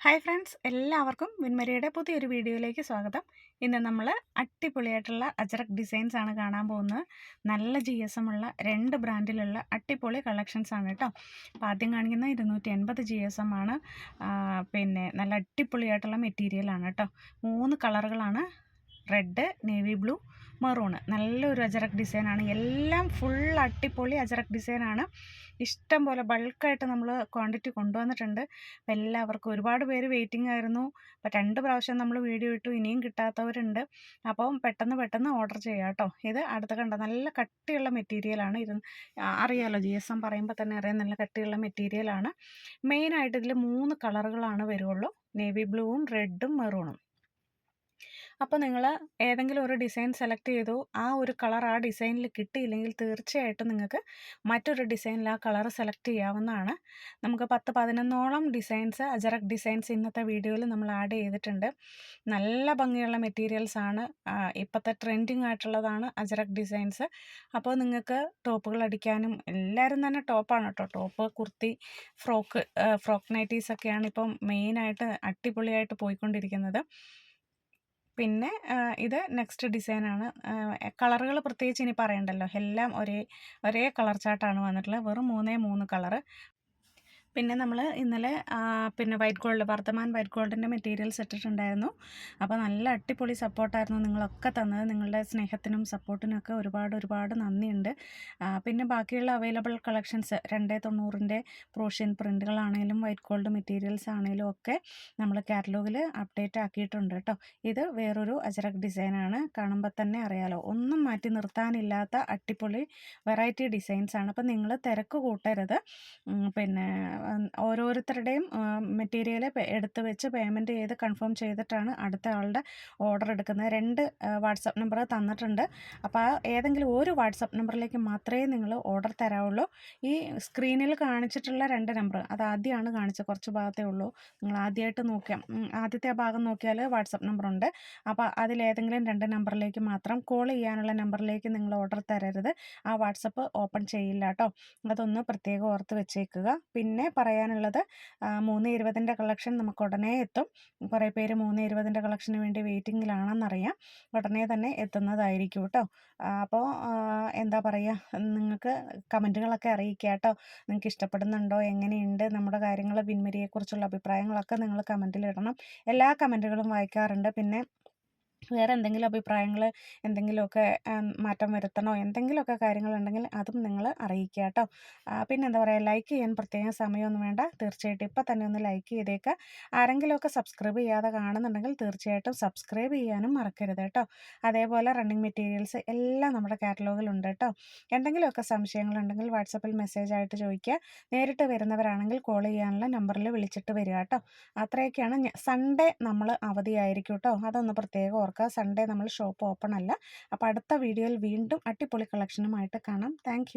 Hi friends. എല്ലാവർക്കും വിൻമരിയുടെ പുതിയൊരു വീഡിയോയിലേക്ക് സ്വാഗതം. ഇന്ന് നമ്മൾ അടിപൊളിയായിട്ടുള്ള അജറക് ഡിസൈൻസ് ആണ് കാണാൻ പോകുന്നത്. നല്ല ജി എസ് എം ഉള്ള രണ്ട് ബ്രാൻഡിലുള്ള അടിപൊളി കളക്ഷൻസ് ആണ് കേട്ടോ അപ്പോൾ ആദ്യം കാണിക്കുന്ന ഇരുന്നൂറ്റി എൺപത് ജി എസ് എം ആണ് പിന്നെ നല്ല അടിപൊളിയായിട്ടുള്ള മെറ്റീരിയലാണ് കേട്ടോ മൂന്ന് കളറുകളാണ് റെഡ് നേവി ബ്ലൂ മെറൂണ്. നല്ലൊരു അജറക് ഡിസൈനാണ്. എല്ലാം ഫുൾ അടിപൊളി അജറക് ഡിസൈനാണ്. ഇഷ്ടം പോലെ ബൾക്കായിട്ട് നമ്മൾ ക്വാണ്ടിറ്റി കൊണ്ടുവന്നിട്ടുണ്ട്. അപ്പോൾ എല്ലാവർക്കും ഒരുപാട് പേര് വെയിറ്റിംഗ് ആയിരുന്നു. അപ്പോൾ രണ്ട് പ്രാവശ്യം നമ്മൾ വീഡിയോ ഇട്ടു ഇനിയും കിട്ടാത്തവരുണ്ട്. അപ്പം പെട്ടെന്ന് പെട്ടെന്ന് ഓർഡർ ചെയ്യാം കേട്ടോ. ഇത് അടുത്ത കണ്ട നല്ല കട്ടിയുള്ള മെറ്റീരിയലാണ്. ഇത് അറിയാലോ ജി എസ് എം പറയുമ്പോൾ തന്നെ അറിയാം നല്ല കട്ടിയുള്ള മെറ്റീരിയലാണ്. മെയിനായിട്ട് ഇതിൽ മൂന്ന് കളറുകളാണ് വരുള്ളൂ. നേവി ബ്ലൂവും റെഡും മെറൂണും. അപ്പോൾ നിങ്ങൾ ഏതെങ്കിലും ഒരു ഡിസൈൻ സെലക്ട് ചെയ്തു ആ ഒരു കളർ ആ ഡിസൈനിൽ കിട്ടിയില്ലെങ്കിൽ തീർച്ചയായിട്ടും നിങ്ങൾക്ക് മറ്റൊരു ഡിസൈനിൽ ആ കളർ സെലക്ട് ചെയ്യാവുന്നതാണ്. നമുക്ക് പത്ത് പതിനൊന്നോളം ഡിസൈൻസ് അജറക് ഡിസൈൻസ് ഇന്നത്തെ വീഡിയോയിൽ നമ്മൾ ആഡ് ചെയ്തിട്ടുണ്ട്. നല്ല ഭംഗിയുള്ള മെറ്റീരിയൽസ് ആണ്. ഇപ്പോഴത്തെ ട്രെൻഡിങ് ആയിട്ടുള്ളതാണ് അജറക് ഡിസൈൻസ്. അപ്പോൾ നിങ്ങൾക്ക് ടോപ്പുകൾ അടിക്കാനും എല്ലാവരും തന്നെ ടോപ്പാണ് കേട്ടോ. ടോപ്പ് കുർത്തി ഫ്രോക്ക് ഫ്രോക്ക് നൈറ്റീസൊക്കെയാണ് ഇപ്പം മെയിനായിട്ട് അടിപൊളിയായിട്ട് പോയിക്കൊണ്ടിരിക്കുന്നത്. പിന്നെ ഇത് നെക്സ്റ്റ് ഡിസൈനാണ്. കളറുകൾ പ്രത്യേകിച്ച് ഇനി പറയണ്ടല്ലോ. എല്ലാം ഒരേ ഒരേ കളർ ചാർട്ടാണ് വന്നിട്ടുള്ളത്. വെറും മൂന്നേ മൂന്ന് കളറ്. പിന്നെ നമ്മൾ ഇന്നലെ പിന്നെ വൈറ്റ് ഗോൾഡ് വർദ്ധമാൻ വൈറ്റ് ഗോൾഡിന്റെ മെറ്റീരിയൽസ് ഇട്ടിട്ടുണ്ടായിരുന്നു. അപ്പോൾ നല്ല അടിപൊളി സപ്പോർട്ടായിരുന്നു നിങ്ങളൊക്കെ തന്നത്. നിങ്ങളുടെ സ്നേഹത്തിനും സപ്പോർട്ടിനും ഒക്കെ ഒരുപാട് ഒരുപാട് നന്ദിയുണ്ട്. പിന്നെ ബാക്കിയുള്ള അവൈലബിൾ കളക്ഷൻസ് രണ്ട് തൊണ്ണൂറിന്റെ പ്രോഷ്യൻ പ്രിന്റുകളാണെങ്കിലും വൈറ്റ് ഗോൾഡ് മെറ്റീരിയൽസ് ആണെങ്കിലും ഒക്കെ നമ്മൾ കാറ്റലോഗിൽ അപ്ഡേറ്റ് ആക്കിയിട്ടുണ്ട് കേട്ടോ ഇത് വേറൊരു അജറക് ഡിസൈനാണ് കാണുമ്പോൾ തന്നെ അറിയാലോ. ഒന്നും മാറ്റി നിർത്താനില്ലാത്ത അടിപൊളി വെറൈറ്റി ഡിസൈൻസ് ആണ്. അപ്പോൾ നിങ്ങൾ തിരക്ക് കൂട്ടരുത്. പിന്നെ ഓരോരുത്തരുടെയും മെറ്റീരിയൽ എടുത്ത് വെച്ച് പേയ്മെന്റ് ചെയ്ത് കൺഫേം ചെയ്തിട്ടാണ് അടുത്ത ആളുടെ ഓർഡർ എടുക്കുന്നത്. രണ്ട് വാട്സപ്പ് നമ്പർ തന്നിട്ടുണ്ട്. അപ്പോൾ ആ ഏതെങ്കിലും ഒരു വാട്സപ്പ് നമ്പറിലേക്ക് മാത്രമേ നിങ്ങൾ ഓർഡർ തരാവുള്ളൂ. ഈ സ്ക്രീനിൽ കാണിച്ചിട്ടുള്ള രണ്ട് നമ്പർ അത് ആദ്യമാണ് കാണിച്ചത്. കുറച്ച് ഭാഗത്തേ ഉള്ളൂ. നിങ്ങൾ ആദ്യമായിട്ട് നോക്കിയാൽ ആദ്യത്തെ ഭാഗം നോക്കിയാൽ വാട്സപ്പ് നമ്പറുണ്ട് അപ്പോൾ അതിലേതെങ്കിലും രണ്ട് നമ്പറിലേക്ക് മാത്രം കോൾ ചെയ്യാനുള്ള നമ്പറിലേക്ക് നിങ്ങൾ ഓർഡർ തരരുത്. ആ വാട്സപ്പ് ഓപ്പൺ ചെയ്യില്ല കേട്ടോ അതൊന്ന് പ്രത്യേകം ഓർത്ത് വെച്ചേക്കുക. പിന്നെ പറയാനുള്ളത്. മൂന്ന് ഇരുപതിന്റെ കളക്ഷൻ നമുക്ക് ഉടനെ എത്തും. കുറേ പേര് മൂന്ന് ഇരുപതിന്റെ കളക്ഷന് വേണ്ടി വെയിറ്റിങ്ങിലാണെന്നറിയാം. ഉടനെ തന്നെ എത്തുന്നതായിരിക്കും കേട്ടോ. അപ്പോൾ എന്താ പറയുക നിങ്ങൾക്ക് കമന്റുകളൊക്കെ അറിയിക്കുക കേട്ടോ. നിങ്ങൾക്ക് ഇഷ്ടപ്പെടുന്നുണ്ടോ എങ്ങനെയുണ്ട് നമ്മുടെ കാര്യങ്ങൾ വിൻമരിയെക്കുറിച്ചുള്ള അഭിപ്രായങ്ങളൊക്കെ നിങ്ങൾ കമന്റിലിടണം. എല്ലാ കമന്റുകളും വായിക്കാറുണ്ട്. പിന്നെ വേറെ എന്തെങ്കിലും അഭിപ്രായങ്ങൾ എന്തെങ്കിലുമൊക്കെ മാറ്റം വരുത്തണോ? എന്തെങ്കിലുമൊക്കെ കാര്യങ്ങളുണ്ടെങ്കിൽ അതും നിങ്ങൾ അറിയിക്കുക കേട്ടോ. പിന്നെ എന്താ പറയുക ലൈക്ക് ചെയ്യാൻ പ്രത്യേകം സമയമൊന്നും വേണ്ട. തീർച്ചയായിട്ടും ഇപ്പം തന്നെ ഒന്ന് ലൈക്ക് ചെയ്തേക്കുക ആരെങ്കിലുമൊക്കെ സബ്സ്ക്രൈബ് ചെയ്യാതെ കാണുന്നുണ്ടെങ്കിൽ തീർച്ചയായിട്ടും സബ്സ്ക്രൈബ് ചെയ്യാനും മറക്കരുത് കേട്ടോ. അതേപോലെ റണ്ണിങ് മെറ്റീരിയൽസ് എല്ലാം നമ്മുടെ കാറ്റലോഗിലുണ്ട് കേട്ടോ. എന്തെങ്കിലുമൊക്കെ സംശയങ്ങളുണ്ടെങ്കിൽ വാട്സപ്പിൽ മെസ്സേജ് ആയിട്ട് ചോദിക്കുക. നേരിട്ട് വരുന്നവരാണെങ്കിൽ കോൾ ചെയ്യാനുള്ള നമ്പറിൽ വിളിച്ചിട്ട് വരിക കേട്ടോ. അത്രയൊക്കെയാണ് സൺഡേ നമ്മൾ അവധിയായിരിക്കും കേട്ടോ. അതൊന്ന് പ്രത്യേകം ഓർക്കുക സൺഡേ നമ്മൾ ഷോപ്പ് ഓപ്പൺ അല്ല. അപ്പോൾ അടുത്ത വീഡിയോയിൽ വീണ്ടും അടിപൊളി കളക്ഷനുമായിട്ട് കാണാം. താങ്ക്